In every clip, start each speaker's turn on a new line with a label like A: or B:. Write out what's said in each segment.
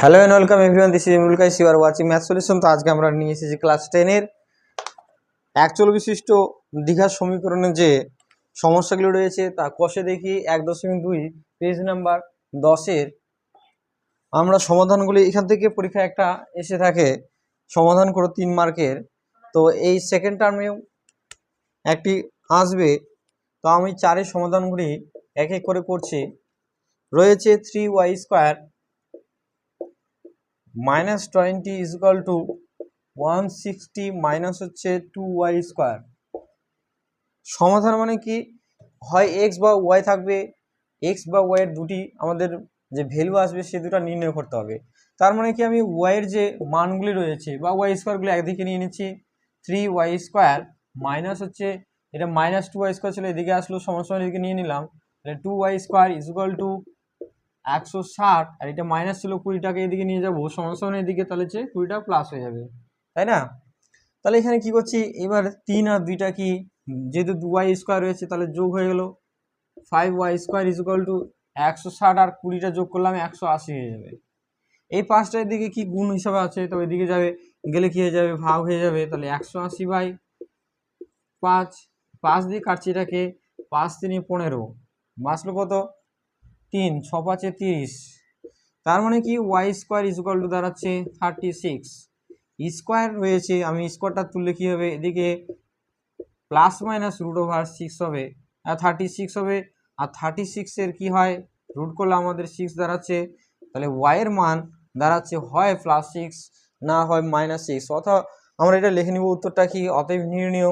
A: Hello and welcome everyone this is Imrul Kais you are watching math solution তো আজকে আমরা নিয়ে এসেছি ক্লাস টেনের একচল বিশিষ্ট দীঘার সমীকরণে যে সমস্যাগুলো রয়েছে, তা কষে দেখি এক দশমিক দুই পেজ নাম্বার দশের আমরা সমাধানগুলি এখান থেকে পরীক্ষা একটা এসে থাকে, সমাধান করো তিন মার্কের। তো এই সেকেন্ড টার্মেও একটি আসবে। তো আমি চারের সমাধানগুলি এক এক করে করছি। রয়েছে three Y square minus twenty is equal to one sixty minus হচ্ছে টু ওয়াই স্কোয়ার সমাধান মানে কি? হয় এক্স বা ওয়াই থাকবে এক্স বা ওয়াইয়ের দুটি আমাদের যে ভ্যালু আসবে সে দুটো নির্ণয় করতে হবে। তার মানে কি আমি ওয়াইয়ের যে মানগুলি রয়েছে বা ওয়াই স্কোয়ারগুলো একদিকে নিয়ে নিচ্ছি থ্রি ওয়াই স্কোয়ার মাইনাস হচ্ছে, এটা মাইনাস টু ওয়াই স্কোয়ার ছিল, এদিকে আসলো সমস্যা এদিকে নিয়ে নিলাম two Y square is equal to একশো ষাট, আর এটা মাইনাস ছিল কুড়িটাকে এদিকে নিয়ে যাব। সমস্যা এদিকে তাহলে হচ্ছে কুড়িটা প্লাস হয়ে যাবে। তাই না? তাহলে এখানে কি করছি? এবার তিন আর দুইটা কি? যেহেতু দু ওয়াই স্কোয়ার রয়েছে, তাহলে যোগ হয়ে গেল five Y square is equal to একশো ষাট, আর কুড়িটা যোগ করলাম একশো আশি হয়ে যাবে। এই পাঁচটার দিকে কি গুণ হিসাবে আছে? তো এদিকে যাবে, গেলে কি হয়ে যাবে? ভাগ হয়ে যাবে। তাহলে একশো আশি বাই পাঁচ পাঁচ দিয়ে কাটছি এটাকে, পাঁচ তিনে পনেরো। বাঁচলো কত? তিন ছ পাঁচে তিরিশ। তার মানে কি? Y square is equal to দাঁড়াচ্ছে থার্টি সিক্স। স্কোয়ার রয়েছে, আমি স্কোয়ারটা তুললে কী হবে? এদিকে plus minus root over six হবে। আর থার্টি সিক্স হবে। আর থার্টি সিক্সের কী হয়? রুট করলে আমাদের সিক্স দাঁড়াচ্ছে। তাহলে ওয়াইয়ের মান দাঁড়াচ্ছে, হয় প্লাস সিক্স, না হয় মাইনাস সিক্স। অথবা আমরা এটা লিখে নিব উত্তরটা কি? অতএব নির্ণয়।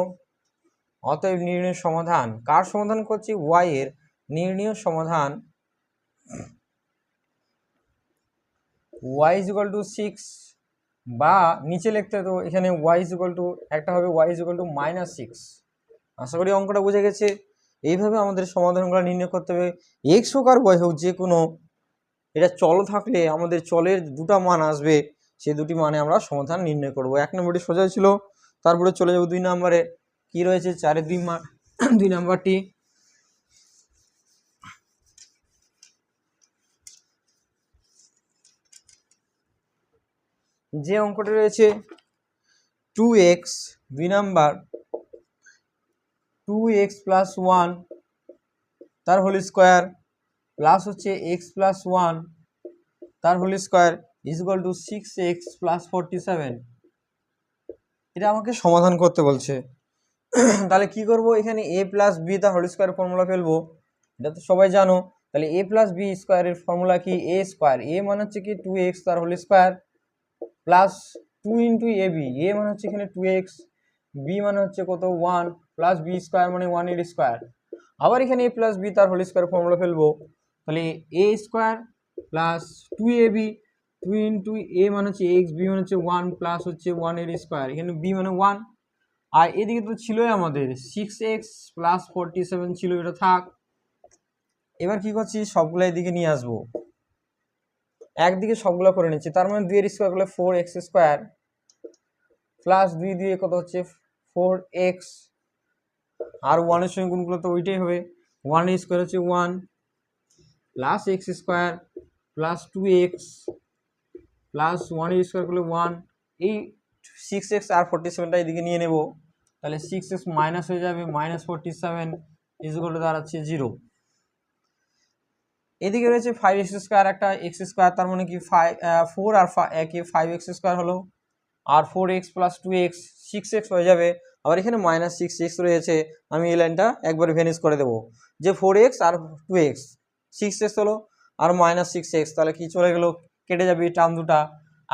A: অতএব নির্ণয় সমাধান। কার সমাধান করছি? ওয়াইয়ের নির্ণয় সমাধান Y is equal to six বা নিচে লিখতে তো এখানে ওয়াই ইজ ইকাল টু একটা হবে Y is equal to minus six আশা করি অঙ্কটা বুঝে গেছে। এইভাবে আমাদের সমাধানগুলো নির্ণয় করতে হবে। এক্স হোক আর ওয়াই হোক, যে কোনো এটা চল থাকলে আমাদের চলের দুটা মান আসবে। সেই দুটি মানে আমরা সমাধান নির্ণয় করব। এক নম্বরটি সোজা ছিল, তারপরে চলে যাব দুই নম্বরে। কি রয়েছে? চারের দুই মা দুই নাম্বারটি। যে অঙ্কটি রয়েছে টু এক্স দুই number two X plus one তার হোল স্কোয়ার প্লাস হচ্ছে এক্স প্লাস ওয়ান তার whole square is equal to six X plus forty seven এটা আমাকে সমাধান করতে বলছে। তাহলে কি করব? এখানে এ প্লাস বি তার হোল স্কোয়ার ফর্মুলা ফেলব। এটা তো সবাই জানো। তাহলে এ প্লাস বি স্কোয়ারের ফর্মুলা কি? এ স্কোয়ার এ মানে হচ্ছে কি টু এক্স তার whole square plus two into A B A মানে হচ্ছে এখানে টু এক্স বি মানে হচ্ছে কত? ওয়ান প্লাস বি স্কোয়ার মানে ওয়ানের স্কোয়ার আবার এখানে এ প্লাস বি তার হোল স্কোয়ার ফর্মুলা ফেলব। তাহলে A square plus two A B two into A মানে হচ্ছে এক্স বি মানে হচ্ছে ওয়ান প্লাস হচ্ছে ওয়ানের স্কোয়ার এখানে বি মানে ওয়ান আর এদিকে তো ছিলই আমাদের। Six X plus forty seven ছিল, এটা থাক। এবার কি করছি? সবগুলো এদিকে নিয়ে আসব। একদিকে সবগুলো করে নিচ্ছি। তার মানে দুইয়ের স্কোয়ার করলে ফোর এক্স স্কোয়ার প্লাস দুই দিয়ে কত হচ্ছে? ফোর এক্স আর ওয়ানের সঙ্গে গুণগুলো তো ওইটাই হবে। ওয়ান স্কোয়ার হচ্ছে one plus X square plus two X plus one square করলে ওয়ান এই সিক্স এক্স আর ফোরটি সেভেনটা এদিকে নিয়ে নেব। তাহলে সিক্স এক্স মাইনাস হয়ে যাবে মাইনাস ফোরটি সেভেন ইজগুলো দাঁড়াচ্ছে জিরো এদিকে রয়েছে ফাইভ এক্স স্কোয়ার একটা এক্স স্কোয়ার তার মানে কি ফাইভ ফোর আর একে ফাইভ এক্স স্কোয়ার হলো? আর four X plus two X six X হয়ে যাবে। আবার এখানে মাইনাস সিক্স এক্স রয়েছে, আমি এই লাইনটা একবার ভেনিস করে দেবো। যে ফোর এক্স আর টু এক্স সিক্স এক্স হলো, আর মাইনাস সিক্স এক্স তাহলে কি চলে গেলো? কেটে যাবে টার্ম দুটা।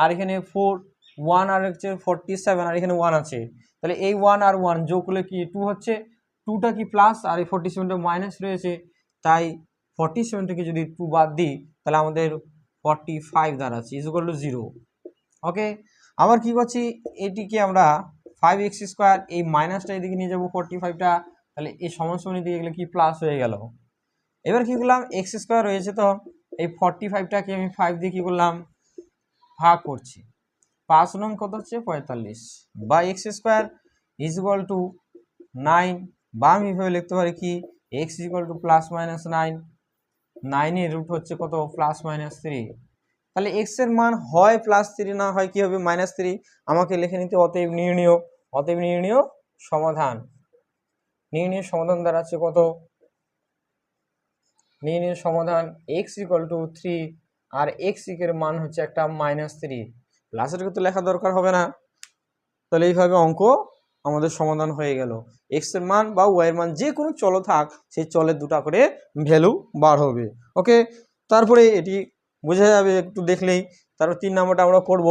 A: আর এখানে ফোর ওয়ান আর হচ্ছে ফোরটি সেভেন আর এখানে ওয়ান আছে। তাহলে এই ওয়ান আর ওয়ান যোগ করলে কি টু হচ্ছে? টুটা কি প্লাস আর এই ফোরটি সেভেনটা মাইনাস রয়েছে। তাই ফর্টি সেভেন যদি টু বাদ দিই, তাহলে আমাদের ফর্টি ফাইভ দাঁড়াচ্ছে is equal to zero okay আবার কি করছি? এটিকে আমরা ফাইভ এক্স স্কোয়ার এই মাইনাসটা এদিকে নিয়ে যাব ফর্টি ফাইভটা তাহলে এই সমস্ত দিকে গেলে কি প্লাস হয়ে গেল? এবার কি করলাম? এক্স স্কোয়ার রয়েছে তো, এই ফর্টি ফাইভটাকে আমি ফাইভ দিয়ে কী করলাম? ভাগ করছি। পাঁচ নং কত হচ্ছে? পঁয়তাল্লিশ। বা X square is equal to nine বা আমি এভাবে লিখতে পারি কি? X equal to plus minus nine নাইনের রুট হচ্ছে কত? প্লাস মাইনাস থ্রি তাহলে এক্সের মান হয় প্লাস থ্রি না হয় কি হবে? মাইনাস থ্রি আমাকে লিখে নিতে অতএব নির্ণীয় অতএব নির্ণীয় সমাধান। নির্ণীয় সমাধান দাঁড়াচ্ছে কত? নির্ণীয় সমাধান এক্স ইকুয়াল টু থ্রি আর এক্সের মান হচ্ছে একটা মাইনাস থ্রি লাস্টের তো লেখা দরকার হবে না। তাহলে এইভাবে অঙ্ক আমাদের সমাধান হয়ে গেল। এক্সের মান বা ওয়াই এর মান যে কোনো চলো থাক, সেই চলের দুটা করে ভ্যালু বার হবে। ওকে তারপরে এটি বোঝা যাবে একটু দেখলেই। তারপর তিন নম্বরটা আমরা করব।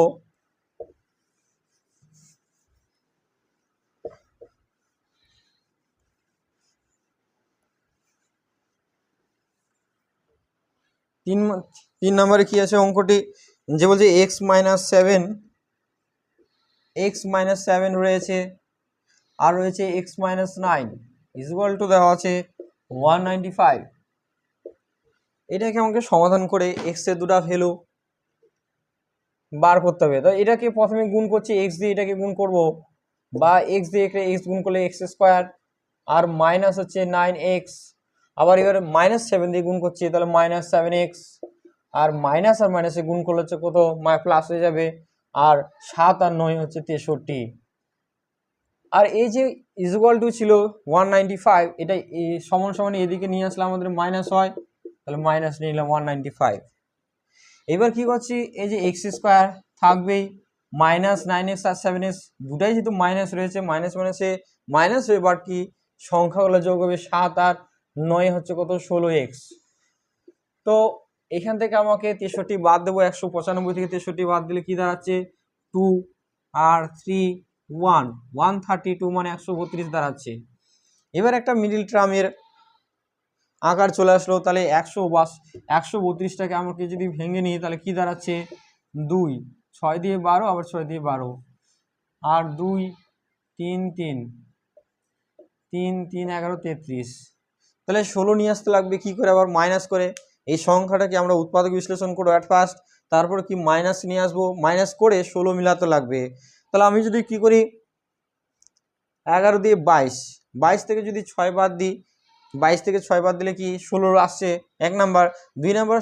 A: তিন তিন নম্বরে কি আছে অঙ্কটি? যে বলছে X minus seven X minus seven রয়েছে। আর রয়েছে X minus nine equal to দেওয়া আছে ওয়ান নাইনটি ফাইভ এটাকে আমাকে সমাধান করে এক্সের দুটা ভ্যালু বার করতে হবে। তো এটাকে প্রথমে গুণ করছি এক্স দিয়ে এটাকে গুণ করব বা এক্স দিয়ে একটা এক্স গুণ করলে এক্স স্কোয়ার আর মাইনাস হচ্ছে নাইন এক্স আবার এবার মাইনাস সেভেন দিয়ে গুণ করছি, তাহলে মাইনাস সেভেন এক্স আর মাইনাস আর মাইনাসে গুণ করলে হচ্ছে কত? প্লাস হয়ে যাবে। আর সাত আর নয় হচ্ছে তেষট্টি। আর এই যে ইজুয়াল টু ছিল ওয়ান নাইনটি ফাইভ এটা সমান সমান এদিকে নিয়ে আসলে আমাদের মাইনাস হয়, তাহলে মাইনাস নিয়ে নিলাম ওয়ান নাইনটি ফাইভ এবার কি করছি? এই যে এক্স স্কোয়ার থাকবেই মাইনাস নাইন এক্স আর সেভেন এক্স দুটাই যেহেতু মাইনাস রয়েছে মাইনাস মাইনাসে মাইনাস হয়ে বাট কি? সংখ্যাগুলো যোগ হবে সাত আর নয় হচ্ছে কত? ষোলো এক্স তো এখান থেকে আমাকে তেষট্টি বাদ দেবো, একশো পঁচানব্বই থেকে তেষট্টি বাদ দিলে কি দাঁড়াচ্ছে? টু আর three one one thirty two মানে একশো বত্রিশ দাঁড়াচ্ছে। এবার একটা মিডিল ট্রামের আকার চলে আসলো, তাহলে একশো বাস, একশো বত্রিশটাকে আমাকে যদি ভেঙে নিই, তাহলে কি দাঁড়াচ্ছে? দুই, ছয় দিয়ে বারো, আবার ছয় দিয়ে বারো। আর দুই, তিন তিন তিন তিন, এগারো, তেত্রিশ। তাহলে ষোলো নিয়ে আসতে লাগবে, কি করে আবার মাইনাস করে? এই সংখ্যাটাকে আমরা উৎপাদক বিশ্লেষণ করব অ্যাট ফার্স্ট তারপরে কি মাইনাস নিয়ে আসব? মাইনাস করে ষোলো মিলাতে লাগবে। তাহলে আমি যদি কি করি? এগারো দিয়ে বাইশ। বাইশ থেকে যদি ছয় বাদ দিই, বাইশ থেকে ছয় বাদ দিলে কি? ষোলো আসছে, এক নাম্বার। দুই নাম্বার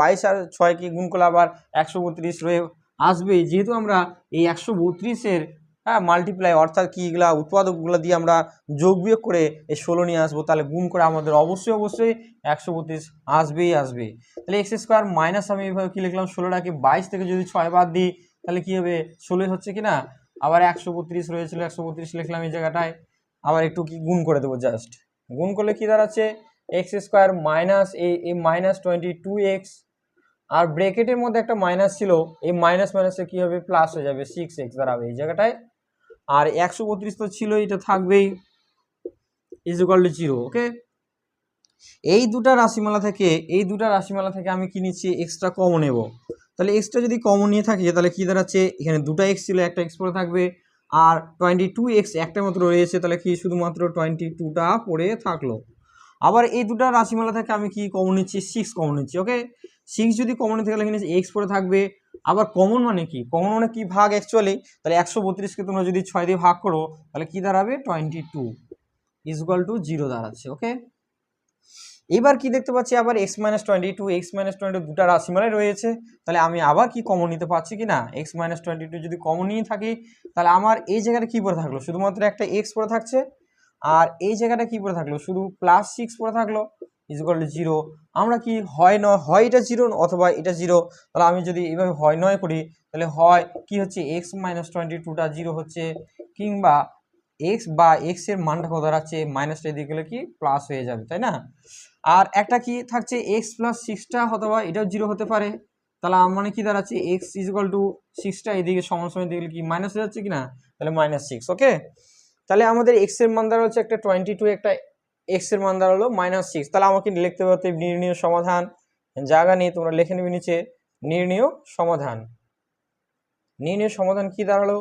A: বাইশ আর ছয় কি গুণ করলে আবার একশো বত্রিশ রয়ে আসবেই। যেহেতু আমরা এই একশো বত্রিশের হ্যাঁ মাল্টিপ্লাই অর্থাৎ কি এগুলা উৎপাদকগুলো দিয়ে আমরা যোগ বিয়োগ করে এই ষোলো নিয়ে আসব, তাহলে গুণ করে আমাদের অবশ্যই অবশ্যই একশো বত্রিশ আসবেই আসবে তাহলে এক্স স্কোয়ার মাইনাস আমি এইভাবে কি লিখলাম? ষোলোটাকে বাইশ থেকে যদি ছয় বাদ দিই তাহলে কি হবে? ষোলোই হচ্ছে কি না? আবার একশো বত্রিশ রয়েছিল, একশো বত্রিশ লিখলাম এই জায়গাটায়। আবার একটু কি গুণ করে দেবো জাস্ট গুণ করলে কি দাঁড়াচ্ছে? এক্স স্কোয়ার মাইনাস এই মাইনাস টোয়েন্টি টু এক্স আর ব্রেকেটের মধ্যে একটা মাইনাস ছিল, এই মাইনাস মাইনাসে কি হবে? প্লাস হয়ে যাবে সিক্স এক্স দাঁড়াবে এই জায়গাটায়। আর একশো বত্রিশ তো ছিল, এটা থাকবেই। Is equal to zero okay এই দুটা রাশিমালা থেকে, এই দুটা রাশিমালা থেকে আমি কি নিচ্ছি? এক্সট্রা কমন নেব। তাহলে এক্সট্রা যদি কমন নিয়ে থাকি, তাহলে কি দাঁড়াচ্ছে? এখানে দুটা এক্স ছিল, একটা এক্স পরে থাকবে। আর টোয়েন্টি টু এক্স একটা মাত্র রয়েছে, তাহলে কি শুধুমাত্র টোয়েন্টি টুটা পড়ে থাকল? আবার এই দুটা রাশিমালা থেকে আমি কি কমন নিচ্ছি? সিক্স কমন নিচ্ছি ওকে সিক্স যদি কমন নিতে গেলে এখানে এক্স পরে থাকবে। আবার কমন মানে কি? কমন মানে কি ভাগ অ্যাকচুয়ালি তাহলে একশো বত্রিশকে তোমরা যদি ছয় দিয়ে ভাগ করো, তাহলে কি দাঁড়াবে? Twenty two equal to zero দাঁড়াচ্ছে ওকে এবার কি দেখতে পাচ্ছি? আবার x minus twenty two x minus twenty দুটা রাশিমালাই রয়েছে। তাহলে আমি আবার কি কমন নিতে পারছি কি না এক্স মাইনাস টোয়েন্টি টু যদি কমন নিয়ে থাকি, তাহলে আমার এই জায়গাটা কী পড়ে থাকল? শুধুমাত্র একটা এক্স পড়ে থাকছে। আর এই জায়গাটা কী পড়ে থাকল? শুধু প্লাস সিক্স পড়ে থাকল ইজুয়াল টু জিরো আমরা কি হয় নয়, হয় এটা জিরো অথবা এটা জিরো তাহলে আমি যদি এইভাবে হয় নয় করি, তাহলে হয় কি হচ্ছে? এক্স মাইনাস টোয়েন্টি টুটা জিরো হচ্ছে। কিংবা এক্স বা এক্সের মানটা কত দাঁড়াচ্ছে? মাইনাসটা এদিকে গেলে কি? প্লাস হয়ে যাবে, তাই না? আর একটা কি থাকছে এক্স প্লাস সিক্সটা অথবা এটাও জিরো হতে পারে। তাহলে মানে কি দাঁড়াচ্ছে? এক্স ইজুয়াল টু সিক্সটা এদিকে সমান সময় দিকে কি মাইনাস হয়ে যাচ্ছে কি না তাহলে মাইনাস সিক্স ওকে তাহলে আমাদের এক্সের মান দাঁড়া হচ্ছে একটা টোয়েন্টি টু একটা এক্সের মান দাঁড়াল মাইনাস সিক্স তাহলে আমাকে লিখতে পারতে নির্ণীয় সমাধান। জায়গা নিয়ে তোমরা লিখে নেবে নিচে। নির্ণীয় সমাধান। নির্ণীয় সমাধান কি দাঁড়াল?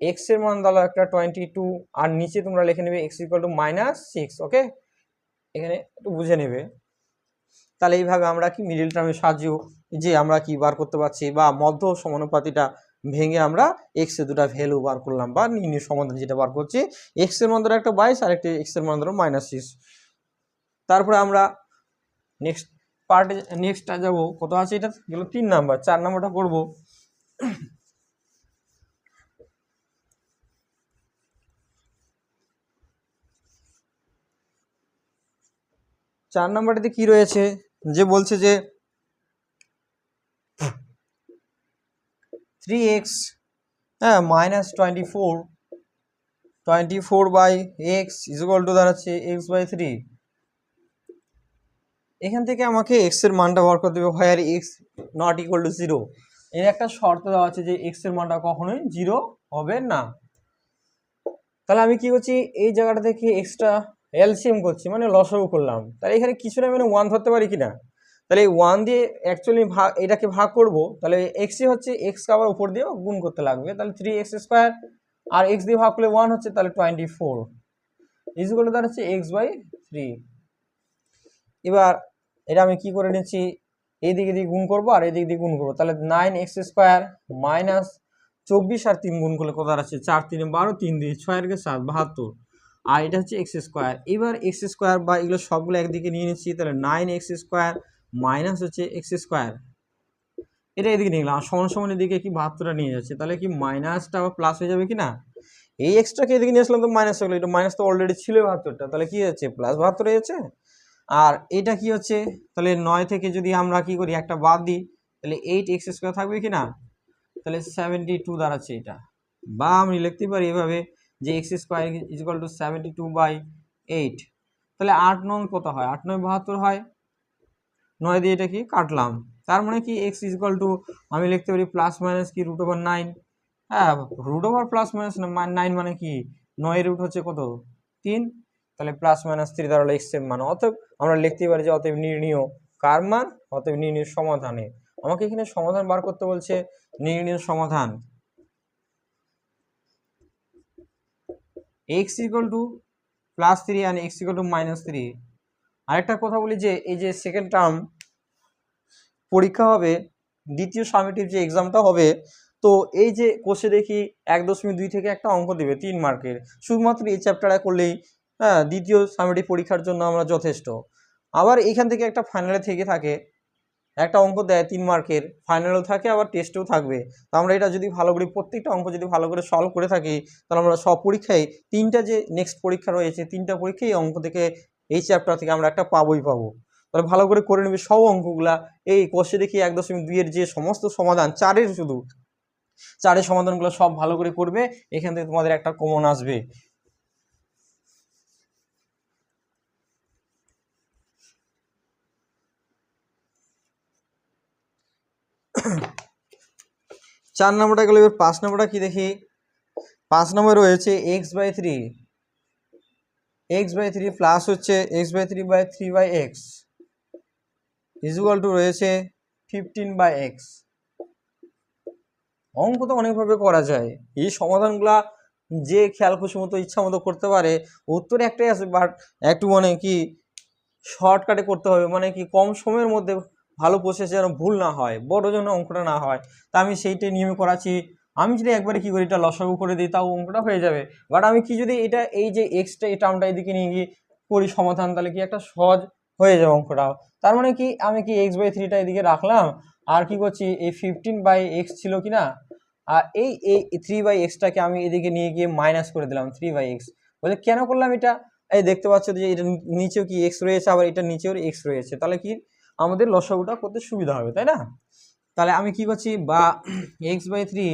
A: এক্সের মান দাঁড়াল একটা টোয়েন্টি টু আর নিচে তোমরা লিখে নেবে x equal to minus six okay এখানে একটু বুঝে নেবে। তাহলে এইভাবে আমরা কি মিডিল টার্মের সাহায্য যে আমরা কি বার করতে পারছি বা মধ্য সমানুপাতিটা ভেঙে আমরা এক্সের দুটা ভ্যালু বার করলাম বা নির্ণয় সমাধান যেটা বার করছি এক্সের মান একটা বাইশ আর একটা এক্সের মান ধরো মাইনাস সিক্স তারপরে আমরা নেক্সট পার্টে নেক্সটটা যাব। কত আছে এটা? গেল তিন নাম্বার চার নাম্বারটা করব চার নাম্বারটাতে কি রয়েছে? যে বলছে যে থ্রি এক্স হ্যাঁ minus twenty four twenty four by x equal to দাঁড়াচ্ছে এক্স বাই থ্রি এখান থেকে আমাকে এক্সের মানটা বার করতে হবে হয় আর x not equal to zero এর একটা শর্ত দেওয়া আছে যে এক্সের মানটা কখনোই জিরো হবে না। তাহলে আমি কি করছি? এই জায়গাটা থেকে এক্সট্রা এলসিএম করছি মানে লসগু করলাম। তাহলে এখানে কিছু না মানে ওয়ান ধরতে পারি কি না তাহলে এই ওয়ান দিয়ে অ্যাকচুয়ালি ভাগ এটাকে ভাগ করব। তাহলে এক্সই হচ্ছে এক্সকে আবার উপর দিয়েও গুণ করতে লাগবে। তাহলে থ্রি এক্স স্কোয়ার আর এক্স দিয়ে ভাগ করলে ওয়ান হচ্ছে তাহলে টোয়েন্টি ফোর ইজগুলো হচ্ছে এক্স বাই থ্রি এবার এটা আমি কি করে নিচ্ছি? এই দিকে দিয়ে গুণ করব আর এই দিক দিয়ে গুণ করব। তাহলে নাইন এক্স স্কোয়ার মাইনাস চব্বিশ আর তিন গুণ করলে কত দাঁড়াচ্ছে চার তিনে বারো, তিন দিয়ে ছয়ের কে সাত, বাহাত্তর। আর এটা হচ্ছে এক্স স্কোয়ার এবার এক্স স্কোয়ার বা এগুলো সবগুলো একদিকে নিয়ে নিচ্ছি, তাহলে নাইন এক্স স্কোয়ার মাইনাস হচ্ছে এক্স স্কোয়ার এটা এদিকে নিয়ে গেলাম সমান সমান এদিকে কি বাহাত্তরটা নিয়ে যাচ্ছে, তাহলে কি মাইনাসটা আবার প্লাস হয়ে যাবে কি না এই এক্সট্রাকে এদিকে নিয়ে আসলাম তো মাইনাস হয়ে গেলো, এটা মাইনাস তো অলরেডি ছিল বাহাত্তরটা, তাহলে কি হচ্ছে? প্লাস বাহাত্তর হয়েছে আর এটা কি হচ্ছে? তাহলে নয় থেকে যদি আমরা কি করি, একটা বাদ দিই, তাহলে এইট এক্স স্কোয়ার থাকবে কি না তাহলে সেভেন্টি টু দাঁড়াচ্ছে এটা। বা আমি লিখতে পারি এভাবে যে x square is equal to seventy two by eight তাহলে আট নং কত হয়? আট নয় বাহাত্তর হয়। নয় দিয়ে এটা কি কাটলাম। তার মানে কি এক্স ইজ ইকাল টু আমি লিখতে পারি প্লাস মাইনাস কি রুট ওভার নাইন হ্যাঁ root over plus minus nine মানে কি? নয় রুট হচ্ছে কত? তিন। তাহলে প্লাস মাইনাস থ্রি দাঁড়াল এক্সের মান। অতএব আমরা লিখতে পারি যে অতএব নির্ণীয় কার মান? অতএব নির্ণীয় সমাধানে। আমাকে এখানে সমাধান বার করতে বলছে নির্ণীয় সমাধান। X equal to plus three and x equal to minus three আরেকটা কথা বলি যে, এই যে সেকেন্ড টার্ম পরীক্ষা হবে, দ্বিতীয় সামেটিভ যে এক্সামটা হবে, তো এই যে কোষে দেখি এক দশমিক দুই থেকে একটা অঙ্ক দেবে তিন মার্কের শুধুমাত্র এই চ্যাপ্টারটা করলেই হ্যাঁ দ্বিতীয় সামেটিভ পরীক্ষার জন্য আমরা যথেষ্ট। আবার এইখান থেকে একটা ফাইনালে থেকে থাকে একটা অঙ্ক দেয় তিন মার্কের ফাইনালও থাকে, আবার টেস্টেও থাকবে। তো আমরা এটা যদি ভালো করে, প্রত্যেকটা অঙ্ক যদি ভালো করে সলভ করে থাকি, তাহলে আমরা সব পরীক্ষায় তিনটা যে নেক্সট পরীক্ষা রয়েছে, তিনটা পরীক্ষায় অঙ্ক থেকে, এই চ্যাপ্টার থেকে আমরা একটা পাবোই পাবো। তাহলে ভালো করে করে নেবে সব অঙ্কগুলা। এই কোষে দেখি এক দশমিক দুইয়ের যে সমস্ত সমাধান, চারের শুধু। চারের সমাধানগুলো সব ভালো করে করবে, এখান থেকে তোমাদের একটা কমন আসবে। চার নম্বরটা গেলে, এবার পাঁচ নম্বরটা কি দেখি? পাঁচ নম্বর রয়েছে x by three x by three plus হচ্ছে x by three by three by x equal to রয়েছে ফিফটিন বাই এক্স অঙ্ক তো অনেকভাবে করা যায়। এই সমাধানগুলা যে খেয়াল খুশি মতো, ইচ্ছা মতো করতে পারে, উত্তর একটাই আছে বাট একটু মানে কি শর্টকাটে করতে হবে মানে কি কম সময়ের মধ্যে ভালো প্রসেস যেন ভুল না হয়, বড় যেন অঙ্কটা না হয়, তা আমি সেইটাই নিয়মে করাচ্ছি। আমি যদি একবারে কী করি, এটা লসাগু করে দিই, তাও অঙ্কটা হয়ে যাবে। বাট আমি কি যদি এটা, এই যে এক্সটা এই টার্মটা এদিকে নিয়ে গিয়ে করি সমাধান, তাহলে কি একটা সহজ হয়ে যাবে অঙ্কটাও। তার মানে কি, আমি কি এক্স বাই থ্রিটা এদিকে রাখলাম? আর কি করছি, এই ফিফটিন বাই এক্স ছিল কি না? আর এই এই থ্রি বাই এক্সটাকে আমি এদিকে নিয়ে গিয়ে মাইনাস করে দিলাম থ্রি বাই এক্স বলে কেন করলাম এটা? এই দেখতে পাচ্ছ যে এটা নিচেও কি এক্স রয়েছে, আবার এটা নিচেও এক্স রয়েছে। তাহলে কি আমাদের লসাগুটা করতে সুবিধা হবে, তাই না? তাহলে আমি কি করছি? বা x by three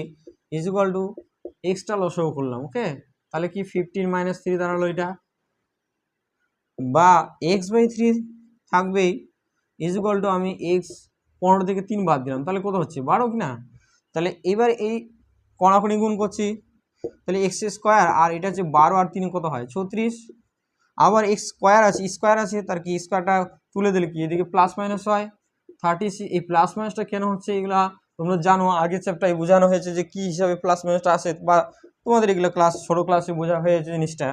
A: is equal to extra লসাগু করলাম ওকে তাহলে কি ফিফটিন মাইনাস থ্রি দাঁড়াল এটা? বা এক্স বাই থ্রি থাকবেই ইজ ইকুয়াল টু আমি এক্স পনেরো থেকে তিন বাদ দিলাম, তাহলে কত হচ্ছে? বারো কি না তাহলে এবার এই কণাকণি গুণ করছি, তাহলে এক্স স্কোয়ার আর এটা হচ্ছে বারো আর তিন কত হয়? ছত্রিশ। আবার এক্স স্কোয়ার আছে স্কোয়ার আছে, তার কি স্কোয়ারটা তুলে দিলে কি? এদিকে প্লাস মাইনাস হয়। থার্টি এই প্লাস মাইনাসটা কেন হচ্ছে? এগুলা তোমরা জানো। আগের চ্যাপ্টারে বোঝানো হয়েছে যে কি হিসাবে প্লাস মাইনাসটা আসে বা তোমাদের এগুলো ক্লাস ছোটো ক্লাসে বোঝা হয়েছে জিনিসটা।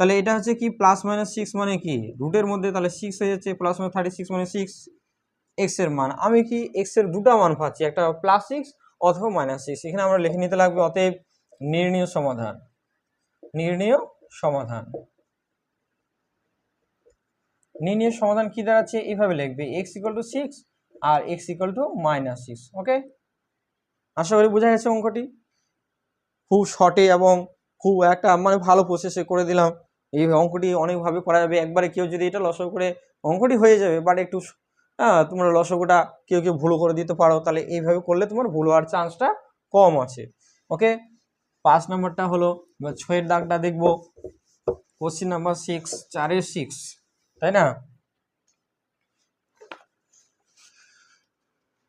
A: তাহলে এটা হচ্ছে কি? প্লাস মাইনাস সিক্স মানে কি? রুটের মধ্যে তাহলে সিক্স হয়ে যাচ্ছে প্লাস মাইনাস থার্টি সিক্স মানে সিক্স এক্সের মান। আমি কি এক্সের দুটা মান পাচ্ছি? একটা প্লাস সিক্স অথবা মাইনাস সিক্স এখানে আমরা লিখে নিতে লাগবে, অতএব নির্ণীয় সমাধান। নির্ণীয় সমাধান। নির্ণয়ের সমাধান কি দাঁড়াচ্ছে? এইভাবে লিখবে x equal to six R x equal to minus six okay আশা করি বোঝা গেছে অঙ্কটি। খুব শর্টে এবং খুব একটা মানে ভালো প্রসেসে করে দিলাম। এই অঙ্কটি অনেকভাবে করা যাবে। একবারে কেউ যদি এটা লসক করে অঙ্কটি হয়ে যাবে বাট একটু হ্যাঁ তোমরা লসকটা কেউ কেউ ভুলো করে দিতে পারো, তাহলে এইভাবে করলে তোমার ভুল হওয়ার চান্সটা কম আছে ওকে পাঁচ নম্বরটা হলো ছয়ের দাগটা দেখব। কোশ্চিন নাম্বার সিক্স চারের সিক্স তাই না?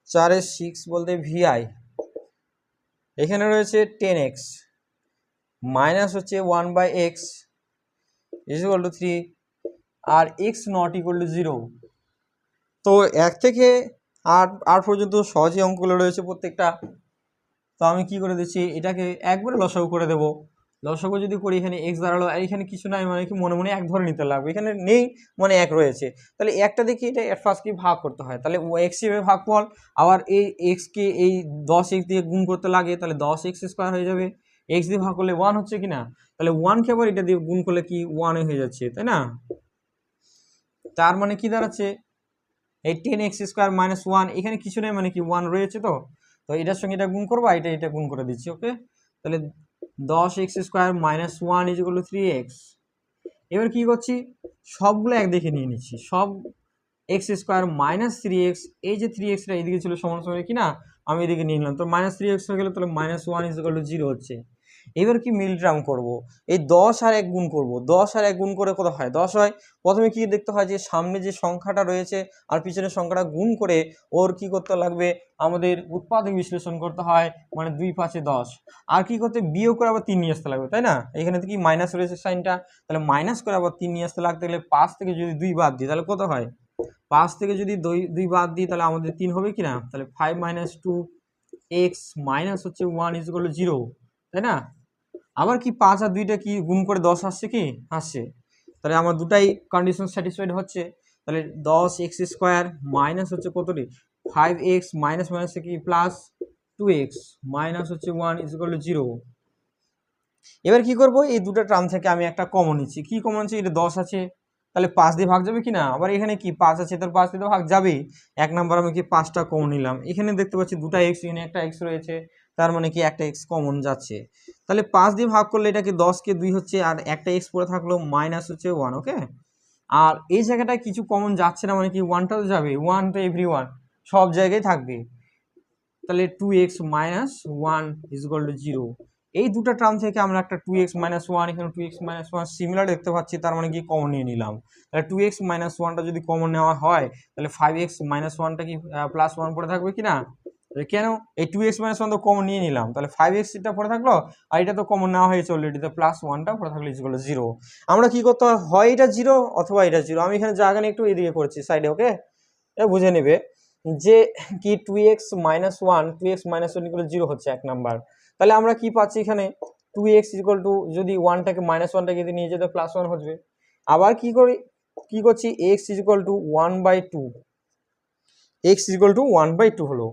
A: চারের সিক্স বলতে ভিআই এখানে রয়েছে টেন এক্স মাইনাস হচ্ছে one by x is equal to three R x not equal to zero তো এক থেকে আট আট পর্যন্ত সহজে অঙ্কগুলো রয়েছে প্রত্যেকটা। তো আমি কি করে দিচ্ছি? এটাকে একবারে লসাগু করে দেবো। লসাগু যদি করি, এখানে এক্স দাঁড়াল, আর এখানে কিছু নাই মানে কি মনে মনে এক ধরে নিতে লাগবে। এখানে নেই মানে এক রয়েছে। তাহলে একটা দেখি এটা এট ফার্স্ট কি ভাগ করতে হয়? তাহলে ও এক্স হিসেবে ভাগ ফল আবার এই এক্সকে এই দশ এক্স দিয়ে গুণ করতে লাগে, তাহলে দশ এক্স স্কোয়ার হয়ে যাবে। এক্স দিয়ে ভাগ করলে ওয়ান হচ্ছে কি না? তাহলে ওয়ানকে আবার এটা দিয়ে গুণ করলে কি ওয়ানে হয়ে যাচ্ছে, তাই না? তার মানে কি দাঁড়াচ্ছে? এই ten x square minus one এখানে কিছু নেই মানে কি ওয়ান রয়েছে তো? তো এটার সঙ্গে এটা গুণ করব এটা এটা গুণ করে দিচ্ছি ওকে তাহলে দশ x square minus one is equal three x. এবার কী করছি? সবগুলো এক দেখে নিয়ে নিচ্ছি। সব x square minus three x, এই যে থ্রি এক্সটা এদিকে ছিল সমান সময় কি না আমি এদিকে নিয়ে নিলাম। তো মাইনাস থ্রি এক্স হয়ে গেলে তাহলে minus one is equal zero হচ্ছে। এবার কি মিল টার্ম করব? এই দশ আর এক গুণ করব। দশ আর এক গুণ করে কত হয়? দশ হয়? প্রথমে কি দেখতে হয় যে, সামনে যে সংখ্যাটা রয়েছে আর পিছনের সংখ্যাটা গুণ করে ওর কি করতে লাগবে? আমাদের উৎপাদক বিশ্লেষণ করতে হয় মানে দুই পাঁচে দশ। আর কি করতে? বিয়োগ করে আবার তিন নিয়ে আসতে লাগবে, তাই না? এখানে তো কি মাইনাস রয়েছে সাইনটা? তাহলে মাইনাস করে আবার তিন নিয়ে আসতে লাগতে গেলে পাঁচ থেকে যদি দুই বাদ দিই, তাহলে কত হয়? পাঁচ থেকে যদি দুই দুই বাদ দিই, তাহলে আমাদের তিন হবে কি না তাহলে five minus two x minus হচ্ছে ওয়ান ইজ জিরো তাই না? আবার কি পাঁচ আর দুইটা কি গুণ করে দশ আসছে কি? আসছে। তাহলে আমার দুটাই কন্ডিশন স্যাটিসফাইড হচ্ছে। তাহলে দশ এক্স স্কোয়ার মাইনাস হচ্ছে কতটি ফাইভ এক্স মাইনাস মাইনাস কি? প্লাস টু এক্স মাইনাস হচ্ছে ওয়ান ইজ টু জিরো এবার কি করব? এই দুটো টার্ম থেকে আমি একটা কমন নিচ্ছি। কি কমন আছে? এটা দশ আছে। তাহলে পাঁচ দিয়ে ভাগ যাবে কি না আবার এখানে কি পাঁচ আছে? তাহলে পাঁচ দিয়ে ভাগ যাবেই। এক নাম্বার আমি কি পাঁচটা কমন নিলাম। এখানে দেখতে পাচ্ছি দুটা এক্স এখানে একটা এক্স রয়েছে। তার মানে কি একটা এক্স কমন যাচ্ছে। তাহলে পাঁচ দিয়ে ভাগ করলে এটাকে দশকে দুই হচ্ছে আর একটা এক্স পরে থাকল মাইনাস হচ্ছে ওয়ান ওকে আর এই জায়গাটায় কিছু কমন যাচ্ছে না মানে কি ওয়ানটা তো যাবে ওয়ান তো এভরি ওয়ান সব জায়গায় থাকবে। তাহলে two x minus one is equal to zero এই দুটো টার্ম থেকে আমরা একটা টু এক্স মাইনাস ওয়ান এখানে two x minus one similar দেখতে পাচ্ছি, তার মানে কি কমন নিয়ে নিলাম। তাহলে টু এক্স মাইনাস ওয়ানটা যদি কমন নেওয়া হয়, তাহলে ফাইভ এক্স মাইনাস ওয়ানটা কি প্লাস ওয়ান পড়ে থাকবে কি না কেন? এই টু এক্স মাইনাস ওয়ান তো কমন নিয়ে নিলাম। তাহলে ফাইভ এক্স এটা পড়ে থাকল, আর এটা তো কমন নেওয়া হয়েছে অলরেডি তো প্লাস ওয়ানটা পড়ে থাকলে ইজগুলো জিরো আমরা কি করতে হয় এটা জিরো অথবা এটা জিরো আমি এখানে জায়গা নিয়ে একটু এদিকে করছি সাইডে ওকে এটা বুঝে নেবে যে কি two x minus one two x minus one equal zero হচ্ছে এক নাম্বার তাহলে আমরা কি পাচ্ছি এখানে? টু এক্স ইকুয়াল টু যদি ওয়ানটাকে মাইনাস ওয়ানটাকে যদি নিয়ে যেতে প্লাস ওয়ান হচ্ছে, আবার কি করি? কি করছি? X equal to one by two x equal to one by two হলো।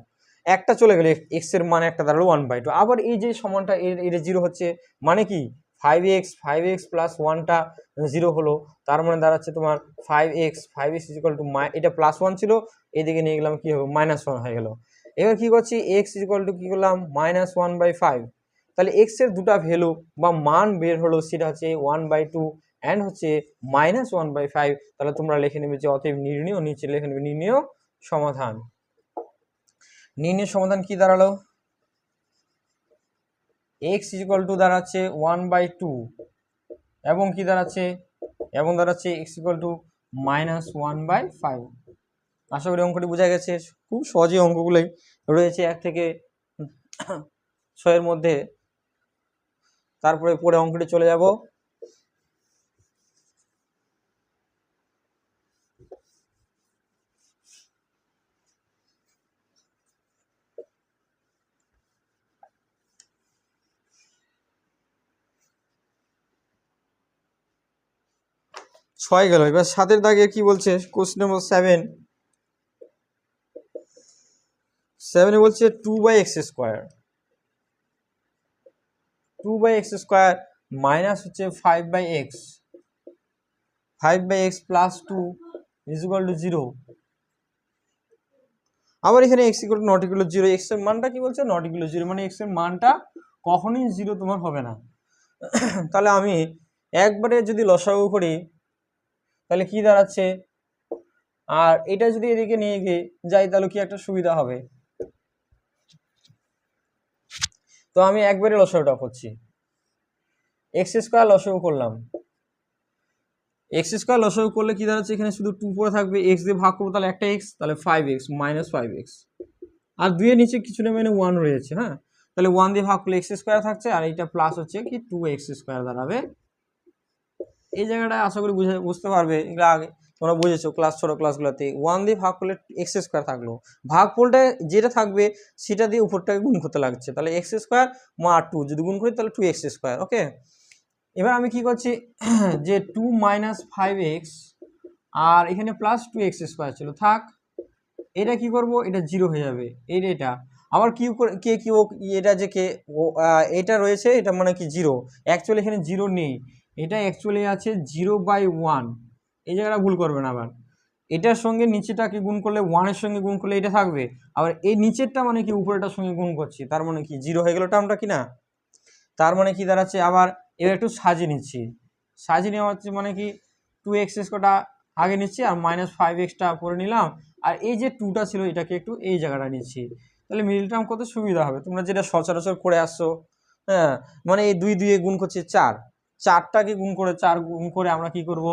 A: একটা চলে গেলে এক্সের মানে একটা দাঁড়াল ওয়ান বাই টু আবার এই যে সমানটা, এর এটা জিরো হচ্ছে মানে কি? Five x five x plus ওয়ানটা জিরো হলো। তার মানে দাঁড়াচ্ছে তোমার five x five x equal to my এটা প্লাস ওয়ান ছিল, এদিকে নিয়ে গেলাম কী হবে? মাইনাস ওয়ান হয়ে গেল। এবার কী করছি? এক্স ইজিক্যাল টু কী করলাম? মাইনাস ওয়ান বাই ফাইভ তাহলে এক্সের দুটা ভ্যালু বা মান বের হলো, সেটা হচ্ছে ওয়ান বাই টু অ্যান্ড হচ্ছে মাইনাস ওয়ান বাই ফাইভ তাহলে তোমরা লিখে নেবে যে অতএব নির্ণয় নিচে লিখে নেবে নির্ণয় সমাধান। নির্ণয় সমাধান কি দাঁড়াল? এক্স ইজিক্যাল টু দাঁড়াচ্ছে ওয়ান বাই টু এবং কি দাঁড়াচ্ছে? এবং দাঁড়াচ্ছে x equal to minus one by five আশা করি অঙ্কটি বোঝা গেছে। খুব সহজে অঙ্কগুলোই রয়েছে এক থেকে ছয়ের মধ্যে। তারপরে পরে অঙ্কটি চলে যাব। ছয় গেল। এবার সাতের দাগে কি বলছে? কোশ্চেন নম্বর সেভেন সেভেনে বলছে two by x square two by x square minus হচ্ছে five by x five by x plus two is equal to zero আবার এখানে x equal to not equal zero এক্সের মানটা কি বলছে? নট ইকুয়াল জিরো মানে এক্সের মানটা কখনোই জিরো তোমার হবে না। তাহলে আমি একবারে যদি লসাগু করি তাহলে কি দাঁড়াচ্ছে? আর এটা যদি এদিকে নিয়ে গিয়ে যাই, তাহলে কি একটা সুবিধা হবে? তো আমি একবারে লসাগুটা করছি। এক্স স্কোয়ার লসাগু করলাম। এক্স স্কোয়ার লসাগু করলে কি দাঁড়াচ্ছে? এখানে শুধু টু পরে থাকবে। এক্স দিয়ে ভাগ করব, তাহলে একটা এক্স তাহলে five x minus five x আর দুইয়ের নিচে কিছু না মানে ওয়ান রয়েছে হ্যাঁ? তাহলে ওয়ান দিয়ে ভাগ করলে এক্স স্কোয়ার থাকছে, আর এইটা প্লাস হচ্ছে কি টু এক্স স্কোয়ার দাঁড়াবে। এই জায়গাটা আশা করি বুঝে, বুঝতে পারবে। এগুলো আগে তোমরা বুঝেছ ক্লাস ছোটো ক্লাসগুলোতে ওয়ান দিয়ে ভাগ করলে এক্স স্কোয়ার থাকল। ভাগ ফলটা যেটা থাকবে, সেটা দিয়ে উপরটাকে গুণ করতে লাগছে। তাহলে এক্স স্কোয়ার মা টু যদি গুণ করি, তাহলে টু এক্স স্কোয়ার ওকে এবার আমি কি করছি? যে টু মাইনাস ফাইভ এক্স আর এখানে প্লাস টু এক্স স্কোয়ার ছিল। থাক, এটা কি করব? এটা জিরো হয়ে যাবে। এই এটা। আবার কি কে, কি, ও, এটা যে কে এটা রয়েছে, এটা মানে কি জিরো অ্যাকচুয়ালি এখানে জিরো নেই। এটা অ্যাকচুয়ালি আছে জিরো বাই ওয়ান এই জায়গাটা ভুল করবেন আবার। এটার সঙ্গে নিচেটাকে গুণ করলে ওয়ানের সঙ্গে গুণ করলে এটা থাকবে। আবার এই নিচেরটা মানে কি? উপরেটার সঙ্গে গুণ করছি। তার মানে কি? জিরো হয়ে গেল টার্মটা কি না তার মানে কি? দাঁড়াচ্ছে। আবার এবার একটু সাজিয়ে নিচ্ছি। সাজিয়ে নেওয়া হচ্ছে মানে কি? টু এক্স স্কোয়ারটা আগে নিচ্ছি আর মাইনাস ফাইভ এক্সটা পরে নিলাম। আর এই যে টুটা ছিল, এটাকে একটু এই জায়গাটা নিচ্ছি। তাহলে মিডিল টার্ম কত সুবিধা হবে? তোমরা যেটা সচরাচর করে আসছো হ্যাঁ মানে এই দুই দুয়ে গুণ করছে চার। চারটাকে গুণ করে চার গুণ করে আমরা কি করব?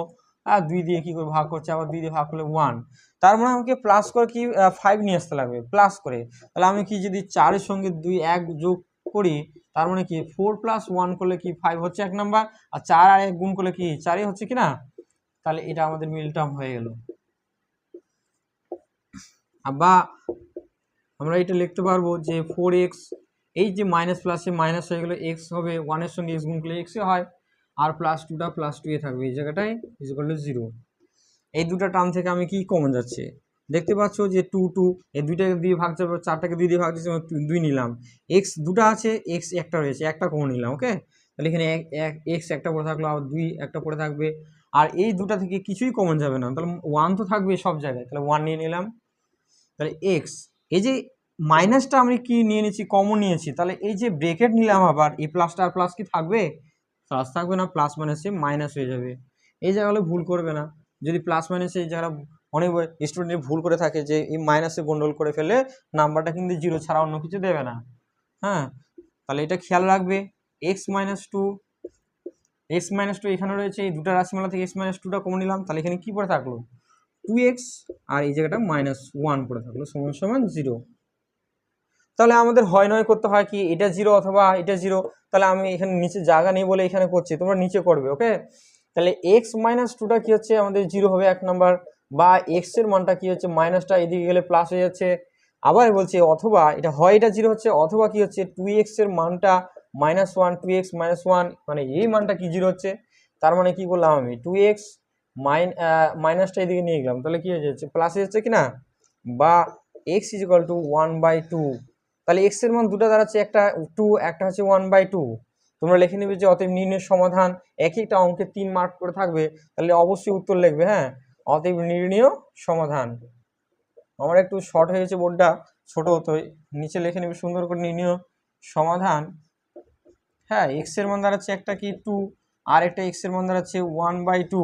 A: আর দুই দিয়ে কি করে ভাগ করছে, আবার দুই দিয়ে ভাগ করলে ওয়ান তার মানে আমাকে প্লাস করে কি ফাইভ নিয়ে আসতে লাগবে প্লাস করে। তাহলে আমি কি যদি চারের সঙ্গে দুই, এক যোগ করি, তার মানে কি ফোর প্লাস ওয়ান করলে কি ফাইভ হচ্ছে এক নাম্বার আর চার আর এক গুণ করলে কি চারই হচ্ছে কি না তাহলে এটা আমাদের মিল টার্ম হয়ে গেল। বা আমরা এটা লিখতে পারব যে ফোর এক্স এই যে মাইনাস প্লাসে মাইনাস হয়ে গেলো এক্স হবে ওয়ানের সঙ্গে এক্স গুণ করলে এক্সে হয়। আর প্লাস টুটা প্লাস টু এ থাকবে। এই জায়গাটায় ইজ করলে জিরো এই দুটো টার্ম থেকে আমি কি কমন যাচ্ছে? দেখতে পাচ্ছ যে টু টু এই দুইটাকে দিয়ে ভাগ যাবে চারটাকে দুই দিয়ে ভাগ যাচ্ছে দুই- নিলাম। এক্স দুটো আছে এক্স একটা রয়েছে, একটা কমন নিলাম ওকে তাহলে এখানে এক এক এক্স একটা পড়ে থাকল আর দুই একটা পড়ে থাকবে। আর এই দুটা থেকে কিছুই কমন যাবে না। তাহলে ওয়ান তো থাকবে সব জায়গায়। তাহলে ওয়ান নিয়ে নিলাম। তাহলে এক্স এই যে মাইনাসটা আমি কি নিয়ে নিয়েছি কমন নিয়েছি, তাহলে এই যে ব্রেকেট নিলাম আবার, এই প্লাসটা আর প্লাস কি থাকবে? প্লাস থাকবে না প্লাস মাইনাসে মাইনাস হয়ে যাবে। এই জায়গাগুলো ভুল করবে না। যদি প্লাস মাইনাসে জায়গাটা অনেক স্টুডেন্ট ভুল করে থাকে যে এই মাইনাসে গন্ডল করে ফেলে নাম্বারটা কিন্তু জিরো ছাড়া অন্য কিছু দেবে না। হ্যাঁ? তাহলে এটা খেয়াল রাখবে। X minus two x minus two এখানে রয়েছে, এই দুটো রাশিমালা থেকে এক্স মাইনাস টুটা কমন নিলাম, তাহলে এখানে কী পড়ে থাকল? টু এক্স আর এই জায়গাটা মাইনাস ওয়ান পড়ে থাকল, সমান সমান জিরো তাহলে আমাদের হয় নয় করতে হয় কি? এটা জিরো অথবা এটা জিরো তাহলে আমি এখানে নিচে জায়গা নেই বলে এখানে করছি, তোমরা নিচে করবে ওকে তাহলে এক্স মাইনাস টুটা কী হচ্ছে? আমাদের জিরো হবে এক নাম্বার বা এক্সের মানটা কি হচ্ছে? মাইনাসটা এদিকে গেলে প্লাস হয়ে যাচ্ছে। আবার বলছি অথবা এটা হয় এটা জিরো হচ্ছে, অথবা কি হচ্ছে? টু এক্সের মানটা minus one two x minus one মানে এই মানটা কি জিরো হচ্ছে? তার মানে কি করলাম আমি? টু এক্স মাইন মাইনাসটা এদিকে নিয়ে গেলাম, তাহলে কি হয়ে যাচ্ছে? প্লাস হয়ে যাচ্ছে কি না বা x is equal to one by two তাহলে এক্সের মান দুটো দাঁড়াচ্ছে, একটা টু একটা হচ্ছে ওয়ান বাই টু তোমরা লিখে নেবে যে অতএব নির্ণয়ের সমাধান এক একটা অঙ্কে তিন মার্ক করে থাকবে, তাহলে অবশ্যই উত্তর লিখবে হ্যাঁ? অতএব নির্ণয় সমাধান। আমার একটু শর্ট হয়ে গেছে বোর্ডটা, ছোট হতো নিচে লিখে নেবে সুন্দর করে নির্ণয় সমাধান। হ্যাঁ এক্সের মান দাঁড়াচ্ছে একটা কি টু আর একটা এক্সের মান দাঁড়াচ্ছে ওয়ান বাই টু